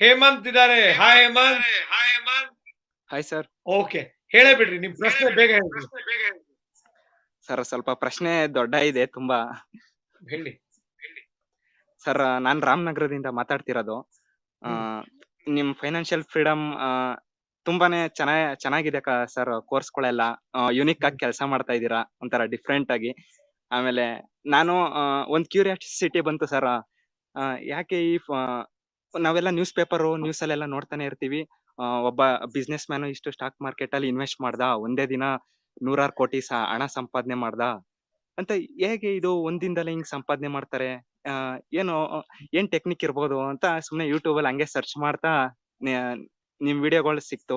ಹೇಮಂತ್ ಇದಾರೆ hi Hemanth. Hi sir okay ಹೇಳೇ ಬಿಡ್ರಿ ನಿಮ್ ಪ್ರಶ್ನೆ ಬೇಗ ಹೇಳಿ ಸರ್ ಸ್ವಲ್ಪ ಪ್ರಶ್ನೆ ದೊಡ್ಡ ಇದೆ ತುಂಬಾ. ಹೇಳಿ. ಸರ್ ನಾನ್ ರಾಮನಗರದಿಂದ ಮಾತಾಡ್ತಿರೋದು. ಆ, ನಿಮ್ ಫೈನಾನ್ಷಿಯಲ್ ಫ್ರೀಡಮ್ ತುಂಬಾನೇ ಚೆನ್ನಾಗ್ ಚೆನ್ನಾಗಿದೆ ಸರ್ ಕೋರ್ಸ್ಗಳೆಲ್ಲ ಯುನಿಕ್ ಆಗಿ ಕೆಲಸ ಮಾಡ್ತಾ ಇದ್ದೀರಾ? ಒಂಥರ ಡಿಫ್ರೆಂಟ್ ಆಗಿ. ಆಮೇಲೆ ನಾನು ಒಂದ್ ಕ್ಯೂರಿಯಾಸಿಟಿ ಬಂತು ಸರ್ ಯಾಕೆ ಈ ಫ- ನಾವೆಲ್ಲ ನ್ಯೂಸ್ ಪೇಪರ್ ನ್ಯೂಸ್ ಅಲ್ಲೆಲ್ಲ ನೋಡ್ತಾನೆ ಇರ್ತೀವಿ. ಒಬ್ಬ ಬಿಸ್ನೆಸ್ ಮ್ಯಾನ್ ಇಷ್ಟು ಸ್ಟಾಕ್ ಮಾರ್ಕೆಟ್ ಅಲ್ಲಿ ಇನ್ವೆಸ್ಟ್ ಮಾಡ್ದ? ಒಂದೇ ದಿನ ನೂರಾರು ಕೋಟಿ ಹಣ ಸಂಪಾದನೆ ಮಾಡ್ದ? ಅಂತ ಹೇಗೆ ಇದು ಒಂದಿಂದಲೇ ಹಿಂಗ್ ಸಂಪಾದನೆ ಮಾಡ್ತಾರೆ? ಏನು ಏನ್ ಟೆಕ್ನಿಕ್ ಇರ್ಬೋದು ಅಂತ ಸುಮ್ನೆ ಯೂಟ್ಯೂಬ್ ಅಲ್ಲಿ ಹಂಗೆ ಸರ್ಚ್ ಮಾಡ್ತಾ ನಿಮ್ ವಿಡಿಯೋಗಳು ಸಿಕ್ತು.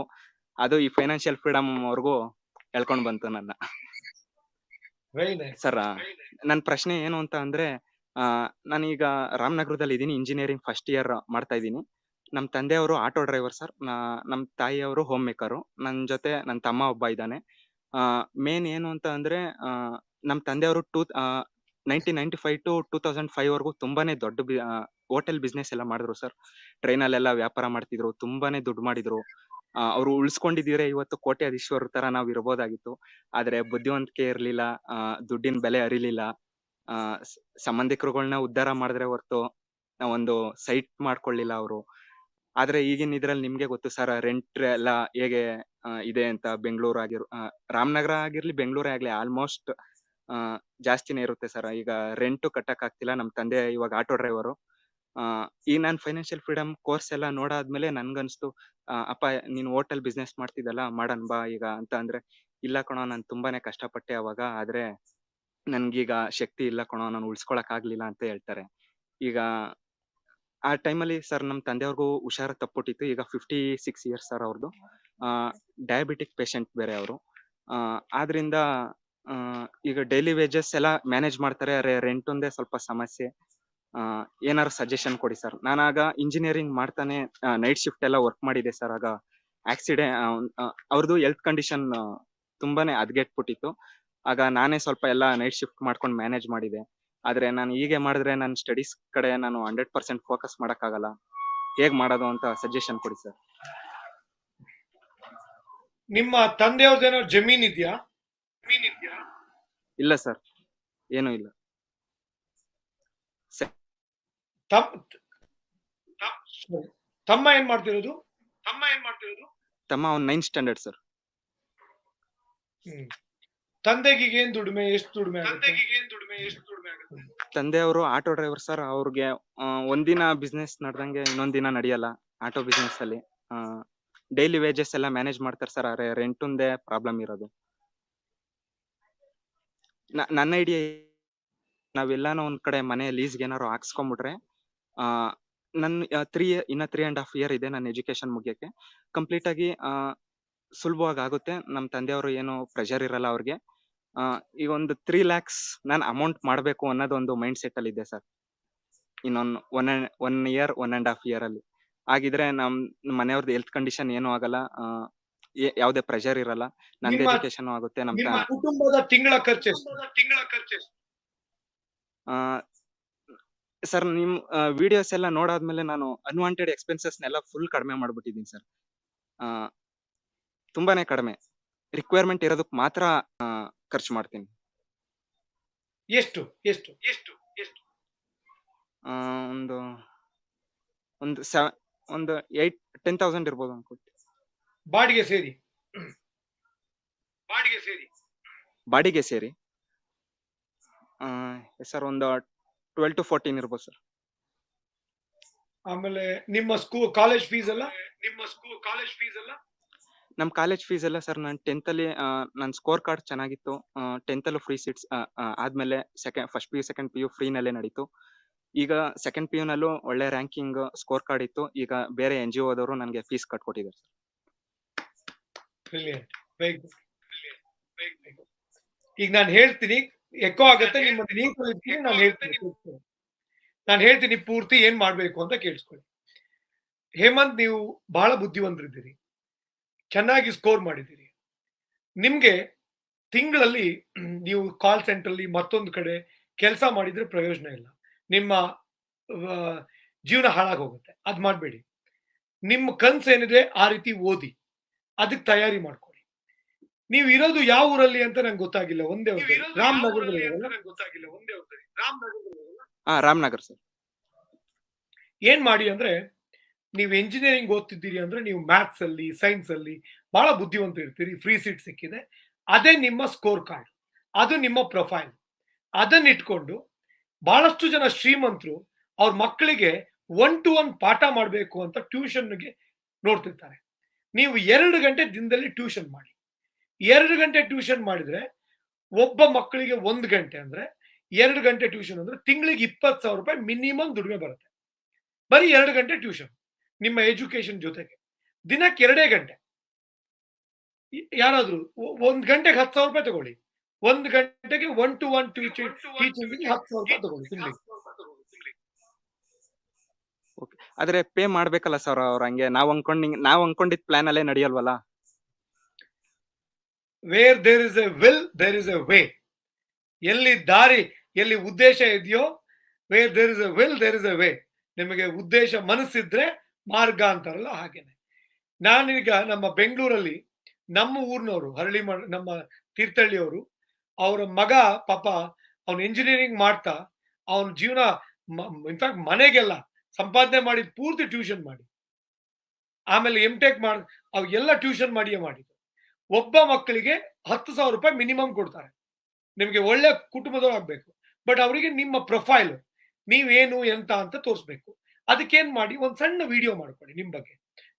ಅದು ಈ ಫೈನಾನ್ಷಿಯಲ್ ಫ್ರೀಡಮ್ ಅವ್ರಿಗೂ ಹೇಳ್ಕೊಂಡ್ ಬಂತು ನನ್ನ. ಸರ್ ನನ್ ಪ್ರಶ್ನೆ ಏನು ಅಂತ ಅಂದ್ರೆ ಆ, ನಾನೀಗ ರಾಮನಗರದಲ್ಲಿ ಇದೀನಿ ಇಂಜಿನಿಯರಿಂಗ್ ಫಸ್ಟ್ ಇಯರ್ ಮಾಡ್ತಾ ಇದ್ದೀನಿ. ನಮ್ ತಂದೆಯವರು ಆಟೋ ಡ್ರೈವರ್ ಸರ್ ನಮ್ ತಾಯಿಯವರು ಹೋಮ್ ಮೇಕರು ನನ್ ಜೊತೆ ನನ್ ತಮ್ಮ ಒಬ್ಬ ಇದ್ದಾನೆ. ಮೇನ್ ಏನು ಅಂತ ಅಂದ್ರೆ ಆ, ನಮ್ ತಂದೆಯವರು two nineteen ninety five to two thousand five ವರ್ಗೂ ತುಂಬಾನೇ ದೊಡ್ಡ ಹೋಟೆಲ್ ಬಿಸ್ನೆಸ್ ಎಲ್ಲ ಮಾಡಿದ್ರು ಸರ್ ಟ್ರೈನಲ್ಲೆಲ್ಲ ವ್ಯಾಪಾರ ಮಾಡ್ತಿದ್ರು. ತುಂಬಾನೇ ದುಡ್ಡು ಮಾಡಿದ್ರು. ಅವ್ರು ಉಳಿಸ್ಕೊಂಡಿದ್ರೆ ಇವತ್ತು ಕೋಟ್ಯಾಧೀಶ್ವರ ತರ ನಾವ್ ಇರ್ಬೋದಾಗಿತ್ತು ಆದ್ರೆ ಬುದ್ಧಿವಂತಿಕೆ ಇರ್ಲಿಲ್ಲ. ಆ, ದುಡ್ಡಿನ ಬೆಲೆ ಅರಿಲಿಲ್ಲ. ಆ, ಸಂಬಂಧಿಕರುಗಳನ್ನ ಉದ್ಧಾರ ಮಾಡಿದ್ರೆ ಹೊರ್ತು ನಾವೊಂದು ಸೈಟ್ ಮಾಡ್ಕೊಳ್ಳಿಲ್ಲ ಅವರು. ಆದ್ರೆ ಈಗಿನ ಇದ್ರಲ್ಲಿ ನಿಮ್ಗೆ ಗೊತ್ತು ಸರ್ ರೆಂಟ್ ಎಲ್ಲ ಹೇಗೆ ಇದೆ ಅಂತ ಬೆಂಗಳೂರು ಆಗಿರ್ ರಾಮನಗರ ಆಗಿರ್ಲಿ ಬೆಂಗಳೂರೇ ಆಗ್ಲಿ ಆಲ್ಮೋಸ್ಟ್ ಜಾಸ್ತಿನೇ ಇರುತ್ತೆ ಸರ್. ಈಗ ರೆಂಟ್ ಕಟ್ಟಕ್ ಆಗ್ತಿಲ್ಲ. ನಮ್ ತಂದೆ ಇವಾಗ ಆಟೋ ಡ್ರೈವರು ಈ ನಾನ್ ಫೈನಾನ್ಷಿಯಲ್ ಫ್ರೀಡಮ್ ಕೋರ್ಸ್ ಎಲ್ಲ ನೋಡಾದ್ಮೇಲೆ ನನ್ಗನ್ಸ್ತು ಅಪ್ಪ ನೀನ್ ಹೋಟೆಲ್ ಬಿಸ್ನೆಸ್ ಮಾಡ್ತಿದ್ದಲ್ಲ ಮಾಡನ್ ಬಾ ಈಗ. ಅಂತ ಅಂದ್ರೆ ಇಲ್ಲ ಕಣೋ ನಾನ್ ತುಂಬಾನೇ ಕಷ್ಟಪಟ್ಟೆ ಅವಾಗ ಆದ್ರೆ ನನ್ಗೀಗ ಶಕ್ತಿ ಇಲ್ಲ ಕಣೋ ನಾನು ಉಳ್ಸ್ಕೊಳಕ್ ಆಗ್ಲಿಲ್ಲ ಅಂತ ಹೇಳ್ತಾರೆ. ಈಗ ಆ ಟೈಮಲ್ಲಿ ಸರ್ ನಮ್ ತಂದೆಯವ್ರಿಗೂ ಹುಷಾರ ತಪ್ಪುಟ್ಟಿತ್ತು. ಈಗ ಫಿಫ್ಟಿ ಸಿಕ್ಸ್ ಇಯರ್ಸ್ ಸರ್ ಅವ್ರದ್ದು ಡಯಾಬಿಟಿಕ್ ಪೇಷಂಟ್ ಬೇರೆ ಅವರು. ಆದ್ರಿಂದ ಆ, ಈಗ ಡೈಲಿ ವೇಜಸ್ ಎಲ್ಲ ಮ್ಯಾನೇಜ್ ಮಾಡ್ತಾರೆ. ರೆಂಟ್ ಒಂದೇ ಸ್ವಲ್ಪ ಸಮಸ್ಯೆ. ಏನಾರು ಸಜೆಷನ್ ಕೊಡಿ ಸರ್. ನಾನಾಗ ಇಂಜಿನಿಯರಿಂಗ್ ಮಾಡ್ತಾನೆ ನೈಟ್ ಶಿಫ್ಟ್ ಎಲ್ಲ ವರ್ಕ್ ಮಾಡಿದೆ ಸರ್. ಆಗ ಆಕ್ಸಿಡೆಂಟ್ ಅವ್ರದ್ದು ಹೆಲ್ತ್ ಕಂಡೀಷನ್ ತುಂಬಾನೇ ಹದ್ಗೆಟ್ಬಿಟ್ಟಿತ್ತು ಆಗ ನಾನೇ ಸ್ವಲ್ಪ ಎಲ್ಲ ನೈಟ್ ಶಿಫ್ಟ್ ಮಾಡ್ಕೊಂಡು ಮ್ಯಾನೇಜ್ ಮಾಡಿದೆ. ಆದ್ರೆ ನಾನು ಹೀಗೆ ಮಾಡಿದ್ರೆ ನನ್ನ ಸ್ಟಡೀಸ್ ಕಡೆ ನಾನು ಹಂಡ್ರೆಡ್ ಪರ್ಸೆಂಟ್ ಫೋಕಸ್ ಮಾಡೋಕ್ಕಾಗಲ್ಲ. ಹೇಗ್ ಮಾಡೋದು ಅಂತ ಸಜೆಷನ್ ಕೊಡಿ ಸರ್ ನಿಮ್ಮ ತಂದೆಯವ್ರದೇನೋ ಜಮೀನ್ ಇದೆಯಾ? ಇಲ್ಲ ಸರ್ ಏನೂ ಇಲ್ಲ. ತಮ್ಮ ಏನ್ ಮಾಡ್ತಿರೋದು? ತಮ್ಮ ಏನ್ ಮಾಡ್ತಿರೋದು? ತಮ್ಮ ಅವ್ನ್ ನೈನ್ ಸ್ಟ್ಯಾಂಡರ್ಡ್ ಸರ್ ತಂದೆಗೆ ಏನ್ ದುಡಿಮೆ ಎಷ್ಟು ದುಡಿಮೆ ಆಗುತ್ತೆ? ತಂದೆಯವರು ಆಟೋ ಡ್ರೈವರ್ ಸರ್ ಅವ್ರಿಗೆ ಆ, ಒಂದಿನ ಬಿಸ್ನೆಸ್ ನಡ್ದಂಗೆ ಇನ್ನೊಂದ್ ದಿನ ನಡೆಯಲ್ಲ ಆಟೋ ಬಿಸ್ನೆಸ್ ಅಲ್ಲಿ. ಡೈಲಿ ವೇಜಸ್ ಎಲ್ಲ ಮ್ಯಾನೇಜ್ ಮಾಡ್ತಾರೆ ಸರ್ ಆದ್ರೆ ರೆಂಟ್ ಒಂದೇ ಪ್ರಾಬ್ಲಮ್ ಇರೋದು. ನ- ನನ್ನ ಐಡಿಯಾ ನಾವೆಲ್ಲಾನು ಒಂದ್ ಕಡೆ ಮನೆ ಲೀಸ್ಗೆ ಏನಾರು ಹಾಕ್ಸ್ಕೊಂಡ್ಬಿಟ್ರೆ ಆ ನನ್ನ ತ್ರೀ ಇನ್ನ ತ್ರೀ ಅಂಡ್ ಹಾಫ್ ಇಯರ್ ಇದೆ ನನ್ನ ಎಜುಕೇಶನ್ ಮುಗಿಯಕ್ಕೆ. ಕಂಪ್ಲೀಟ್ ಆಗಿ ಆ ಸುಲಭವಾಗಿ ಆಗುತ್ತೆ. ನಮ್ ತಂದೆಯವರು ಏನು ಪ್ರೆಷರ್ ಇರಲ್ಲ ಅವ್ರಿಗೆ. ಈಗ ಒಂದು ತ್ರೀ ಲ್ಯಾಕ್ಸ್ ನಾನು ಅಮೌಂಟ್ ಮಾಡಬೇಕು ಅನ್ನೋದು ಒಂದು ಮೈಂಡ್ ಸೆಟ್ ಅಲ್ಲಿ ಇದೆ ಸರ್. ಇನ್ನೊಂದು one one year one and half year ಅಲ್ಲಿ. ಆಗಿದ್ರೆ ನಮ್ ಮನೆಯವ್ರದ್ದು ಹೆಲ್ತ್ ಕಂಡೀಷನ್ ಏನು ಆಗಲ್ಲ ಯಾವುದೇ ಪ್ರೆಷರ್ ಇರಲ್ಲ ನಂದು ಎಜುಕೇಶನ್ ಆಗುತ್ತೆ ನಮ್ಮ ನಿಮ್ಮ ಕುಟುಂಬದ ತಿಂಗಳ ಖರ್ಚು ತಿಂಗಳ ಸರ್ ನಿಮ್ ವಿಡಿಯೋಸ್ ಎಲ್ಲ ನೋಡಾದ್ಮೇಲೆ ನಾನು ಅನ್ವಾಂಟೆಡ್ ಎಕ್ಸ್ಪೆನ್ಸಸ್ ಎಕ್ಸ್ಪೆನ್ಸಸ್ನೆಲ್ಲ ಫುಲ್ ಕಡಿಮೆ ಮಾಡ್ಬಿಟ್ಟಿದ್ದೀನಿ ಸರ್. ತುಂಬಾನೇ ಕಡಿಮೆ. ರಿಕ್ವೈರ್ಮೆಂಟ್ ಇರೋದಕ್ಕೆ ಮಾತ್ರ ಖರ್ಚು ಮಾಡ್ತೀನಿ. ಎಷ್ಟು ಎಷ್ಟು? ಎಷ್ಟು ಎಷ್ಟು? ಆ, ಒಂದು ಒಂದು ಸೆವೆನ್ ಒಂದು ಏಟ್ ಟೆನ್ ತೌಸಂಡ್ ಇರ್ಬೋದು ಅನ್ಕೊಳ್ತೀನಿ ಬಾಡಿಗೆ ಸೇರಿ. ಬಾಡಿಗೆ ಸೇರಿ. ಬಾಡಿಗೆ ಸೇರಿ. ಸರ್ ಒಂದು ಟ್ವೆಲ್ ಟು ಫೋರ್ಟೀನ್ ಇರ್ಬೋದು ಸರ್. ಆಮೇಲೆ ನಿಮ್ಮ ಸ್ಕೂಲ್ ಕಾಲೇಜ್ ಫೀಸ್ ಎಲ್ಲ? ನಿಮ್ಮ ಸ್ಕೂಲ್ ಕಾಲೇಜ್ ಫೀಸ್ ಎಲ್ಲ? ನಮ್ ಕಾಲೇಜ್ ಫೀಸ್ ಎಲ್ಲ ಸರ್ ನಾನು ಟೆಂತ್ ಅಲ್ಲಿ ನನ್ನ ಸ್ಕೋರ್ ಕಾರ್ಡ್ ಚೆನ್ನಾಗಿತ್ತು. ಟೆಂತ್ ಅಲ್ಲೂ ಫ್ರೀ ಸೀಟ್ಸ್ ಆದ್ಮೇಲೆ second first P U second P U ಫ್ರೀನಲ್ಲೇ ನಡೀತು. ಈಗ ಸೆಕೆಂಡ್ ಪಿ ಯು ನಲ್ಲೂ ಒಳ್ಳೆ ರ್ಯಾಂಕಿಂಗ್ ಸ್ಕೋರ್ ಕಾರ್ಡ್ ಇತ್ತು. ಈಗ ಬೇರೆ ಎನ್ ಜಿ ಓದವರು ನನಗೆ ಫೀಸ್ ಕಟ್ಕೊಟ್ಟಿದ್ದಾರೆ ಈಗ ನಾನು ಹೇಳ್ತೀನಿ ಎಕೋ ಆಗುತ್ತೆ ನಿಮ್ಮ ಹೇಳ್ತೀನಿ. ನಾನು ಹೇಳ್ತೀನಿ ಪೂರ್ತಿ ಏನ್ ಮಾಡ್ಬೇಕು ಅಂತ ಕೇಳಿಸ್ಕೊಳ್ಳಿ. ಹೇಮಂತ್, ನೀವು ಬಹಳ ಬುದ್ಧಿವಂತರಿದ್ದೀರಿ ಚೆನ್ನಾಗಿ ಸ್ಕೋರ್ ಮಾಡಿದ್ದೀರಿ. ನಿಮಗೆ ತಿಂಗಳಲ್ಲಿ ನೀವು ಕಾಲ್ ಸೆಂಟ್ರಲ್ಲಿ ಮತ್ತೊಂದು ಕಡೆ ಕೆಲಸ ಮಾಡಿದ್ರೆ ಪ್ರಯೋಜನ ಇಲ್ಲ. ನಿಮ್ಮ ಜೀವನ ಹಾಳಾಗಿ ಹೋಗುತ್ತೆ ಅದ್ ಮಾಡಬೇಡಿ. ನಿಮ್ಮ ಕನ್ಸು ಏನಿದೆ ಆ ರೀತಿ ಓದಿ. ಅದಕ್ಕೆ ತಯಾರಿ ಮಾಡ್ಕೊಳ್ಳಿ. ನೀವು ಇರೋದು ಯಾವ ಊರಲ್ಲಿ ಅಂತ ನಂಗೆ ಗೊತ್ತಾಗಿಲ್ಲ. ಒಂದೇ ಊರಲ್ಲಿ ರಾಮನಗರದಲ್ಲಿ ಇರೋದಲ್ಲ? ರಾಮನಗರ ರಾಮನಗರ್ ಸರ್. ಏನ್ ಮಾಡಿ ಅಂದ್ರೆ ನೀವು ಎಂಜಿನಿಯರಿಂಗ್ ಓದ್ತಿದ್ದೀರಿ ಅಂದ್ರೆ ನೀವು ಮ್ಯಾಥ್ಸ್ ಅಲ್ಲಿ ಸೈನ್ಸ್ ಅಲ್ಲಿ ಬಹಳ ಬುದ್ಧಿವಂತ ಇರ್ತೀರಿ ಫ್ರೀ ಸೀಟ್ ಸಿಕ್ಕಿದೆ. ಅದೇ ನಿಮ್ಮ ಸ್ಕೋರ್ ಕಾರ್ಡ್ ಅದು ನಿಮ್ಮ ಪ್ರೊಫೈಲ್ ಅದನ್ನ ಇಟ್ಕೊಂಡು ಬಹಳಷ್ಟು ಜನ ಶ್ರೀಮಂತರು ಅವ್ರ ಮಕ್ಕಳಿಗೆ ಒನ್ ಟು ಒನ್ ಪಾಠ ಮಾಡಬೇಕು ಅಂತ ಟ್ಯೂಷನ್ಗೆ ನೋಡ್ತಿರ್ತಾರೆ. ನೀವು ಎರಡು ಗಂಟೆ ದಿನದಲ್ಲಿ ಟ್ಯೂಷನ್ ಮಾಡಿ. ಎರಡು ಗಂಟೆ ಟ್ಯೂಷನ್ ಮಾಡಿದ್ರೆ ಒಬ್ಬ ಮಕ್ಕಳಿಗೆ ಒಂದು ಗಂಟೆ ಅಂದ್ರೆ ಎರಡು ಗಂಟೆ ಟ್ಯೂಷನ್ ಅಂದ್ರೆ ತಿಂಗಳಿಗೆ ಇಪ್ಪತ್ತು ಸಾವಿರ ರೂಪಾಯಿ ಮಿನಿಮಮ್ ದುಡಿಮೆ ಬರುತ್ತೆ. ಬರೀ ಎರಡು ಗಂಟೆ ಟ್ಯೂಷನ್ ನಿಮ್ಮ ಎಜುಕೇಶನ್ ಜೊತೆಗೆ. ದಿನಕ್ಕೆ ಎರಡೇ ಗಂಟೆ. ಯಾರಾದ್ರೂ ಒಂದ್ ಗಂಟೆಗೆ ಹತ್ತು ಸಾವಿರ ರೂಪಾಯಿ ತಗೊಳ್ಳಿ. ಒಂದ್ ಗಂಟೆಗೆ one to one teaching teaching ಹತ್ತು ಸಾವಿರ ರೂಪಾಯಿ ತಗೊಳ್ಳಿ ತಿಂಗಳಿಗೆ ಆದ್ರೆ ಪೇ ಮಾಡ್ಬೇಕಲ್ಲ ಸರ್ ಅವ್ರ ಹಂಗೆ? ನಾವ್ ಅನ್ಕೊಂಡ್ ನಾವ್ ಅನ್ಕೊಂಡಿದ್ ಪ್ಲಾನ್ ಅಲ್ಲೇ ನಡೆಯಲ್ವಲ್ಲ? Where there is a will there is a way ಎಲ್ಲಿ ದಾರಿ ಎಲ್ಲಿ ಉದ್ದೇಶ ಇದೆಯೋ where there is a will there is a way ನಿಮಗೆ ಉದ್ದೇಶ ಮನಸ್ಸಿದ್ರೆ ಮಾರ್ಗ ಅಂತಾರಲ್ಲ ಹಾಗೇನೆ. ನಾನೀಗ ನಮ್ಮ ಬೆಂಗಳೂರಲ್ಲಿ ನಮ್ಮ ಊರಿನವರು ಹರಳಿ ನಮ್ಮ ತೀರ್ಥಹಳ್ಳಿಯವರು, ಅವರ ಮಗ ಪಾಪ ಅವನು ಇಂಜಿನಿಯರಿಂಗ್ ಮಾಡ್ತಾ, ಅವನ ಜೀವನ ಇನ್ಫ್ಯಾಕ್ಟ್ ಮನೆಗೆಲ್ಲ ಸಂಪಾದನೆ ಮಾಡಿ ಪೂರ್ತಿ ಟ್ಯೂಷನ್ ಮಾಡಿ. ಆಮೇಲೆ ಎಂ ಟೆಕ್ ಮಾಡಿ ಅವೆಲ್ಲ ಟ್ಯೂಷನ್ ಮಾಡಿಯೇ ಮಾಡಿದ್ರು ಒಬ್ಬ ಮಕ್ಕಳಿಗೆ ಹತ್ತು ಸಾವಿರ ರೂಪಾಯಿ ಮಿನಿಮಮ್ ಕೊಡ್ತಾರೆ. ನಿಮಗೆ ಒಳ್ಳೆ ಕುಟುಂಬದವ್ರು ಆಗ್ಬೇಕು. ಬಟ್ ಅವರಿಗೆ ನಿಮ್ಮ ಪ್ರೊಫೈಲ್ ನೀವೇನು ಎಂತ ಅಂತ ತೋರಿಸ್ಬೇಕು. ಅದಕ್ಕೇನ್ ಮಾಡಿ ಒಂದು ಸಣ್ಣ ವಿಡಿಯೋ ಮಾಡ್ಕೊಳ್ಳಿ ನಿಮ್ ಬಗ್ಗೆ.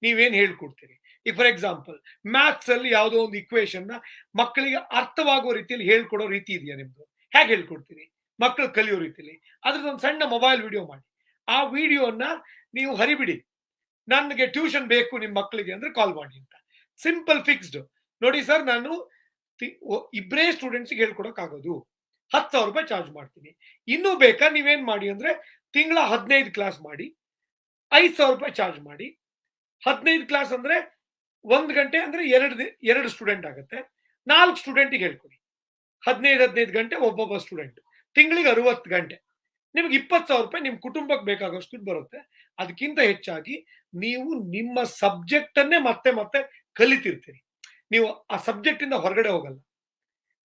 ನೀವೇನ್ ಹೇಳ್ಕೊಡ್ತೀರಿ? ಈಗ ಫಾರ್ ಎಕ್ಸಾಂಪಲ್ ಮ್ಯಾಥ್ಸ್ ಅಲ್ಲಿ ಯಾವುದೋ ಒಂದು ಇಕ್ವೇಶನ್ನ ಮಕ್ಕಳಿಗೆ ಅರ್ಥವಾಗುವ ರೀತಿಯಲ್ಲಿ ಹೇಳ್ಕೊಡೋ ರೀತಿ ಇದೆಯಾ ನಿಮ್ದು? ಹೇಗೆ ಹೇಳ್ಕೊಡ್ತೀರಿ? ಮಕ್ಕಳು ಕಲಿಯೋ ರೀತಿಯಲ್ಲಿ ಅದ್ರದ್ದೊಂದು ಸಣ್ಣ ಮೊಬೈಲ್ ವಿಡಿಯೋ ಮಾಡಿ. ಆ ವಿಡಿಯೋನ ನೀವು ಹರಿಬಿಡಿ. ನನಗೆ ಟ್ಯೂಷನ್ ಬೇಕು ನಿಮ್ಮ ಮಕ್ಕಳಿಗೆ ಅಂದ್ರೆ ಕಾಲ್ ಮಾಡಿ ಅಂತ. ಸಿಂಪಲ್ ಫಿಕ್ಸ್ಡ್ ನೋಡಿ ಸರ್ ನಾನು ಇಬ್ಬರೇ ಸ್ಟೂಡೆಂಟ್ಸ್ಗೆ ಹೇಳ್ಕೊಡಕ್ ಆಗೋದು ಹತ್ತು ಸಾವಿರ ರೂಪಾಯಿ ಚಾರ್ಜ್ ಮಾಡ್ತೀನಿ. ಇನ್ನೂ ಬೇಕಾ ನೀವೇನ್ ಮಾಡಿ ಅಂದ್ರೆ ತಿಂಗಳ ಹದಿನೈದು ಕ್ಲಾಸ್ ಮಾಡಿ. ಐದು ಸಾವಿರ ರೂಪಾಯಿ ಚಾರ್ಜ್ ಮಾಡಿ. ಹದಿನೈದು ಕ್ಲಾಸ್ ಅಂದ್ರೆ ಒಂದು ಗಂಟೆ ಅಂದ್ರೆ ಎರಡು ಎರಡು ಸ್ಟೂಡೆಂಟ್ ಆಗುತ್ತೆ. ನಾಲ್ಕು ಸ್ಟೂಡೆಂಟಿಗೆ ಹೇಳ್ಕೊಡಿ. ಹದಿನೈದು ಹದಿನೈದು ಗಂಟೆ ಒಬ್ಬೊಬ್ಬ ಸ್ಟೂಡೆಂಟ್ ತಿಂಗಳಿಗೆ ಅರವತ್ತು ಗಂಟೆ. ನಿಮ್ಗೆ ಇಪ್ಪತ್ತು ಸಾವಿರ ರೂಪಾಯಿ ನಿಮ್ಮ ಕುಟುಂಬಕ್ಕೆ ಬೇಕಾಗೋಷ್ಟು ಬರುತ್ತೆ. ಅದಕ್ಕಿಂತ ಹೆಚ್ಚಾಗಿ ನೀವು ನಿಮ್ಮ ಸಬ್ಜೆಕ್ಟನ್ನೇ ಮತ್ತೆ ಮತ್ತೆ ಕಲಿತಿರ್ತೀರಿ. ನೀವು ಆ ಸಬ್ಜೆಕ್ಟಿಂದ ಹೊರಗಡೆ ಹೋಗಲ್ಲ.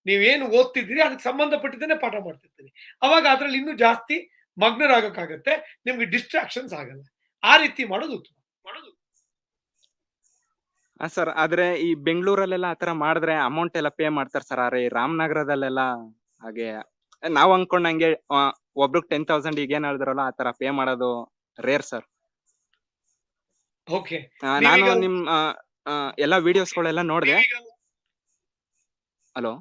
ನೀವೇನು ಓದ್ತಿದ್ದೀರಿ ಅದಕ್ಕೆ ಸಂಬಂಧಪಟ್ಟಿದ್ದೇನೆ ಪಾಠ ಮಾಡ್ತಿರ್ತೀರಿ. ಅವಾಗ ಅದ್ರಲ್ಲಿ ಇನ್ನೂ ಜಾಸ್ತಿ ಮಗ್ನರಾಗಕ್ಕಾಗತ್ತೆ. ನಿಮ್ಗೆ ಡಿಸ್ಟ್ರಾಕ್ಷನ್ಸ್ ಆಗಲ್ಲ. ಆ ರೀತಿ ಮಾಡೋದು ಸರ್ ಆದ್ರೆ ಈ ಬೆಂಗಳೂರಲ್ಲೆಲ್ಲ ಆತರ ಮಾಡಿದ್ರೆ ಅಮೌಂಟ್ ಎಲ್ಲ ಪೇ ಮಾಡ್ತಾರೆ ಸರ್. ಆದ್ರೆ ಈ ರಾಮನಗರದಲ್ಲೆಲ್ಲ ಹಾಗೆ ನಾವ್ ಅನ್ಕೊಂಡಂಗೆ ಹಂಗೆ ಒಬ್ರಿಗೆ ಟೆನ್ ತೌಸಂಡ್ ಈಗ ಏನ್ ಹೇಳಿದ್ರಲ್ಲ ಆತರ ಪೇ ಮಾಡೋದು ರೇರ್ ಸರ್. ಓಕೆ ನಾನು ನಿಮ್ ಎಲ್ಲ ವಿಡಿಯೋಸ್ ಎಲ್ಲಾ ವಿಡಿಯೋಸ್ಗಳೆಲ್ಲ ನೋಡ್ದೆ. ಹಲೋ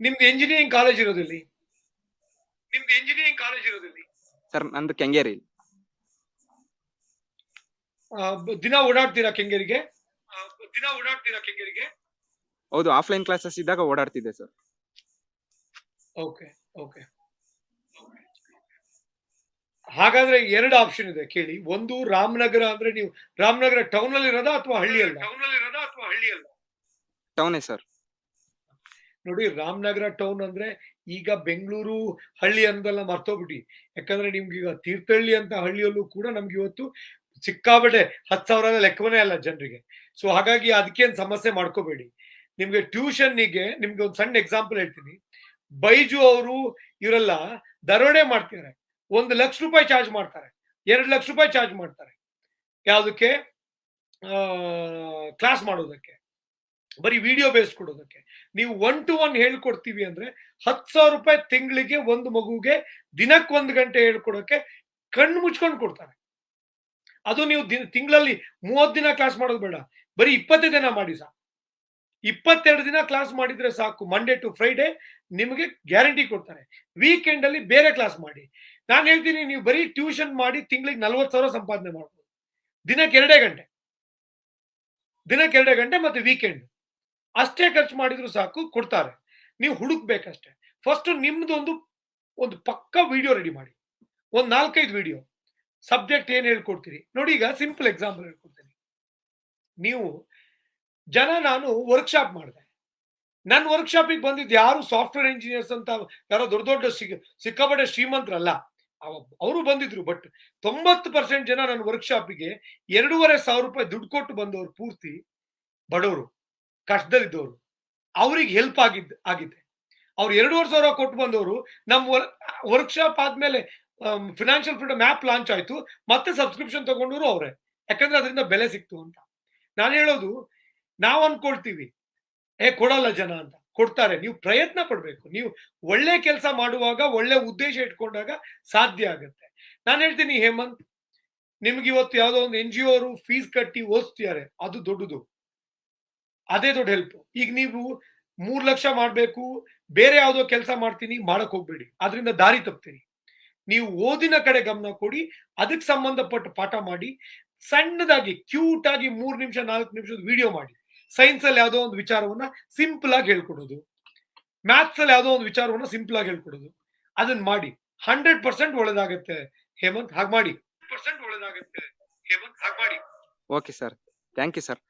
ನಿಮ್ದು ಇಂಜಿನಿಯರಿಂಗ್ ಕಾಲೇಜ್ ಇರೋದಿಲ್ಲ? ನಿಮ್ದು ಇಂಜಿನಿಯರಿಂಗ್ ಕಾಲೇಜ್ ಇರೋದಿಲ್ಲ? ಸರ್ ನಂದು ಕೆಂಗೇರಿ. ದಿನ ಓಡಾಡ್ತೀರಾ ಕೆಂಗೇರಿಗೆ? ದಿನ ಓಡಾಡ್ತೀರಾ ಕೆಂಗೇರಿಗೆ? ಹೌದು ಆಫ್ಲೈನ್ ಕ್ಲಾಸಸ್ ಇದ್ದಾಗ ಓಡಾಡ್ತಿದ್ದೆ ಸರ್ ಓಕೆ ಓಕೆ ಹಾಗಾದ್ರೆ ಎರಡು ಆಪ್ಷನ್ ಇದೆ ಕೇಳಿ. ಒಂದು ರಾಮನಗರ ಅಂದ್ರೆ ನೀವು ರಾಮನಗರ ಟೌನ್ ಅಲ್ಲಿ ಇರೋದಾ ಅಥವಾ ಹಳ್ಳಿಯಲ್ಲ ಟೌನ್ ಅಲ್ಲಿ ಇರೋದಾ ಅಥವಾ ಹಳ್ಳಿಯಲ್ಲ ಟೌನೇ ಸರ್ ನೋಡಿ ರಾಮನಗರ ಟೌನ್ ಅಂದ್ರೆ ಈಗ ಬೆಂಗಳೂರು ಹಳ್ಳಿ ಅಂದೆಲ್ಲ ಮರ್ತೋಗ್ಬಿಟ್ಟಿ. ಯಾಕಂದ್ರೆ ನಿಮ್ಗೆ ಈಗ ತೀರ್ಥಹಳ್ಳಿ ಅಂತ ಹಳ್ಳಿಯಲ್ಲೂ ಕೂಡ ನಮ್ಗೆ ಇವತ್ತು ಸಿಕ್ಕಾಬಟ್ಟೆ ಹತ್ತು ಸಾವಿರ ಲೆಕ್ಕವೇ ಅಲ್ಲ ಜನರಿಗೆ. ಸೊ ಹಾಗಾಗಿ ಅದಕ್ಕೇನು ಸಮಸ್ಯೆ ಮಾಡ್ಕೋಬೇಡಿ. ನಿಮ್ಗೆ ಟ್ಯೂಷನ್ನಿಗೆ ನಿಮ್ಗೆ ಒಂದು ಸಣ್ಣ ಎಕ್ಸಾಂಪಲ್ ಹೇಳ್ತೀನಿ. ಬೈಜು ಅವರು ಇವರೆಲ್ಲ ದರೋಡೆ ಮಾಡ್ತಿದ್ದಾರೆ ಒಂದು ಲಕ್ಷ ರೂಪಾಯಿ ಚಾರ್ಜ್ ಮಾಡ್ತಾರೆ. ಎರಡು ಲಕ್ಷ ರೂಪಾಯಿ ಚಾರ್ಜ್ ಮಾಡ್ತಾರೆ. ಯಾವುದಕ್ಕೆ? ಕ್ಲಾಸ್ ಮಾಡೋದಕ್ಕೆ. ಬರೀ ವಿಡಿಯೋ ಬೇಸ್ ಕೊಡೋದಕ್ಕೆ. ನೀವು ಒನ್ ಟು ಒನ್ ಹೇಳ್ಕೊಡ್ತೀವಿ ಅಂದ್ರೆ ಹತ್ತು ಸಾವಿರ ರೂಪಾಯಿ ತಿಂಗಳಿಗೆ ಒಂದು ಮಗುಗೆ ದಿನಕ್ಕೆ ಒಂದು ಗಂಟೆ ಹೇಳ್ಕೊಡೋಕೆ ಕಣ್ಣು ಮುಚ್ಕೊಂಡು ಕೊಡ್ತಾರೆ. ಅದು ನೀವು ದಿನ, ತಿಂಗಳಲ್ಲಿ ಮೂವತ್ತು ದಿನ ಕ್ಲಾಸ್ ಮಾಡೋದು ಬೇಡ. ಬರೀ ಇಪ್ಪತ್ತು ದಿನ ಮಾಡಿ ಸಾಕು. ಇಪ್ಪತ್ತೆರಡು ದಿನ ಕ್ಲಾಸ್ ಮಾಡಿದ್ರೆ ಸಾಕು. ಮಂಡೇ ಟು ಫ್ರೈಡೆ ನಿಮಗೆ ಗ್ಯಾರಂಟಿ ಕೊಡ್ತಾರೆ. ವೀಕೆಂಡ್ ಅಲ್ಲಿ ಬೇರೆ ಕ್ಲಾಸ್ ಮಾಡಿ. ನಾನು ಹೇಳ್ತೀನಿ, ನೀವು ಬರೀ ಟ್ಯೂಷನ್ ಮಾಡಿ ತಿಂಗಳಿಗೆ ನಲ್ವತ್ತು ಸಾವಿರ ಸಂಪಾದನೆ ಮಾಡ್ಬೋದು. ದಿನಕ್ಕೆ ಎರಡೇ ಗಂಟೆ. ದಿನಕ್ಕೆ ಎರಡೇ ಗಂಟೆ ಮತ್ತೆ ವೀಕೆಂಡ್ ಅಷ್ಟೇ ಖರ್ಚು ಮಾಡಿದ್ರು ಸಾಕು, ಕೊಡ್ತಾರೆ. ನೀವು ಹುಡುಕ್ಬೇಕಷ್ಟೇ. ಫಸ್ಟ್ ನಿಮ್ದು ಒಂದು ಒಂದು ಪಕ್ಕ ವಿಡಿಯೋ ರೆಡಿ ಮಾಡಿ. ಒಂದು ನಾಲ್ಕೈದು ವಿಡಿಯೋ ಸಬ್ಜೆಕ್ಟ್ ಏನ್ ಹೇಳ್ಕೊಡ್ತೀರಿ? ನೋಡಿ ಈಗ ಸಿಂಪಲ್ ಎಕ್ಸಾಂಪಲ್ ಹೇಳ್ಕೊಡ್ತೀನಿ. ನೀವು, ಜನ ನಾನು ವರ್ಕ್ಶಾಪ್ ಮಾಡಿದೆ. ನನ್ನ ವರ್ಕ್ಶಾಪಿಗೆ ಬಂದಿದ್ದು ಯಾರು ಸಾಫ್ಟ್ವೇರ್ ಇಂಜಿನಿಯರ್ಸ್ ಅಂತ ಯಾರೋ ದೊಡ್ಡ ದೊಡ್ಡ ಸಿಗ ಸಿಕ್ಕಾಪಟ್ಟೆ ಶ್ರೀಮಂತರಲ್ಲ. ಅವರು ಬಂದಿದ್ರು, ಬಟ್ ತೊಂಬತ್ತು ಪರ್ಸೆಂಟ್ ಜನ ನನ್ನ ವರ್ಕ್ಶಾಪಿಗೆ ಎರಡೂವರೆ ಸಾವಿರ ರೂಪಾಯಿ ದುಡ್ಡು ಕೊಟ್ಟು ಬಂದವರು ಪೂರ್ತಿ ಬಡವರು, ಕಷ್ಟದಲ್ಲಿದ್ದವರು. ಅವ್ರಿಗೆ ಹೆಲ್ಪ್ ಆಗಿದ್ದು ಆಗಿದೆ ಅವ್ರು ಎರಡೂವರೆ ಸಾವಿರ ಕೊಟ್ಟು ಬಂದವರು ನಮ್ಮ ವರ್ಕ್ಶಾಪ್ ಆದ್ಮೇಲೆ ಫಿನಾನ್ಷಿಯಲ್ ಫ್ರೀಡಮ್ ಆ್ಯಪ್ ಲಾಂಚ್ ಆಯ್ತು. ಮತ್ತೆ ಸಬ್ಸ್ಕ್ರಿಪ್ಷನ್ ತಗೊಂಡ್ರು ಅವರೇ. ಯಾಕಂದ್ರೆ ಅದರಿಂದ ಬೆಲೆ ಸಿಕ್ತು ಅಂತ. ನಾನು ಹೇಳೋದು, ನಾವು ಅನ್ಕೊಳ್ತೀವಿ, ಏ, ಕೊಡಲ್ಲ ಜನ ಅಂತ. ಕೊಡ್ತಾರೆ. ನೀವು ಪ್ರಯತ್ನ ಪಡಬೇಕು. ನೀವು ಒಳ್ಳೆ ಕೆಲಸ ಮಾಡುವಾಗ, ಒಳ್ಳೆ ಉದ್ದೇಶ ಇಟ್ಕೊಂಡಾಗ ಸಾಧ್ಯ ಆಗುತ್ತೆ. ನಾನು ಹೇಳ್ತೀನಿ, ಹೇಮಂತ್, ನಿಮ್ಗೆ ಇವತ್ತು ಯಾವುದೋ ಒಂದು ಎನ್ ಜಿ ಅವರು ಫೀಸ್ ಕಟ್ಟಿ ಓದಿಸ್ತಿದ್ದಾರೆ. ಅದು ದೊಡ್ಡದು. ಅದೇ ದೊಡ್ಡ ಹೆಲ್ಪ್ ಈಗ ನೀವು ಮೂರು ಲಕ್ಷ ಮಾಡಬೇಕು, ಬೇರೆ ಯಾವುದೋ ಕೆಲಸ ಮಾಡ್ತೀನಿ, ಮಾಡಕ್ ಹೋಗ್ಬೇಡಿ. ಅದರಿಂದ ದಾರಿ ತಪ್ತೀರಿ ನೀವು ಓದಿನ ಕಡೆ ಗಮನ ಕೊಡಿ, ಅದಕ್ಕೆ ಸಂಬಂಧಪಟ್ಟ ಪಾಠ ಮಾಡಿ, ಸಣ್ಣದಾಗಿ ಕ್ಯೂಟ್ ಆಗಿ ಮೂರ್ ನಿಮಿಷ, ನಾಲ್ಕು ನಿಮಿಷದ ವಿಡಿಯೋ ಮಾಡಿ. ಸೈನ್ಸ್ ಅಲ್ಲಿ ಯಾವುದೋ ಒಂದು ವಿಚಾರವನ್ನ ಸಿಂಪಲ್ ಆಗಿ ಹೇಳ್ಕೊಡೋದು. ಮ್ಯಾಥ್ಸ್ ಅಲ್ಲಿ ಯಾವುದೋ ಒಂದು ವಿಚಾರವನ್ನ ಸಿಂಪಲ್ ಆಗಿ ಹೇಳ್ಕೊಡೋದು. ಅದನ್ನ ಮಾಡಿ. ಹಂಡ್ರೆಡ್ ಪರ್ಸೆಂಟ್ ಒಳ್ಳೇದಾಗತ್ತೆ, ಹೇಮಂತ್. ಹಾಗೆ ಮಾಡಿ. ಪರ್ಸೆಂಟ್ ಒಳ್ಳೇದಾಗತ್ತೆ, ಹೇಮಂತ್. ಹಾಗೆ ಮಾಡಿ. Okay sir thank you sir